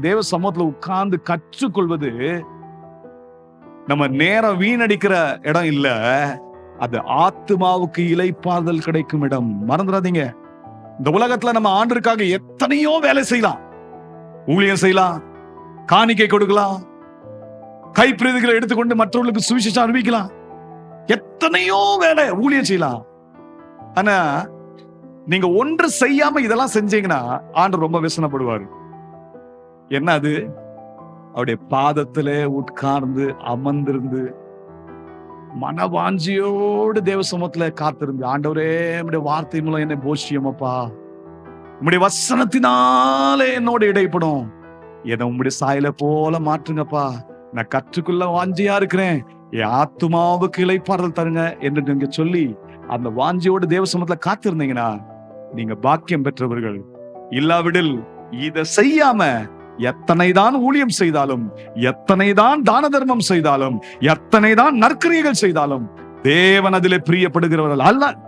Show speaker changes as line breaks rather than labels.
தேவ சமூகத்துல உட்கார்ந்து கற்றுக்கொள்வது நம்ம நேரம் வீணடிக்கிற இடம் இல்ல. அது ஆத்மாவுக்கு இலைப்பாறுதல் கிடைக்கும் இடம். மறந்துடாதீங்க. இந்த உலகத்துல நம்ம ஆண்டிற்காக எத்தனையோ வேலை செய்யலாம். ஊழியம் செய்யலாம் காணிக்கை கொடுக்கலாம் கைப்பிரதிகளை எடுத்துக்கொண்டு மற்றவர்களுக்கு சுவிசேஷம் அறிவிக்கலாம் எத்தனையோ வேலை ஊழியம் செய்யலாம். ஆனா நீங்க ஒன்று செய்யாம இதெல்லாம் செஞ்சீங்கன்னா ஆண்டு ரொம்ப விசனப்படுவாரு. என்ன அது அவருடைய பாதத்திலே உட்கார்ந்து அமர்ந்திருந்து மனவாஞ்சியோடு தேவ சமூகத்துல காத்திருந்து. ஆண்டவரே உம்முடைய வார்த்தை மூலம் என்னை போஷியமப்பா. உம்முடைய வசனத்தினாலே என்னோட இடைப்படும். என்னை உம்முடைய சாயல போல மாற்றுங்கப்பா. நான் கற்றுக்குள்ள வாஞ்சியா இருக்கிறேன். என் ஆத்துமாவுக்கு இலைப்பாறுதல் தருங்க என்று நீங்க சொல்லி அந்த வாஞ்சியோடு தேவ சமூகத்துல காத்திருந்தீங்கன்னா நீங்க பாக்கியம் பெற்றவர்கள். இல்லாவிடில் இத செய்யாம எத்தனை தான் ஊழியம் செய்தாலும் எத்தனை தான் தான தர்மம் செய்தாலும் எத்தனை தான் நற்கிரியைகள் செய்தாலும் தேவன் அதிலே பிரியப்படுகிறவர்கள் அல்ல.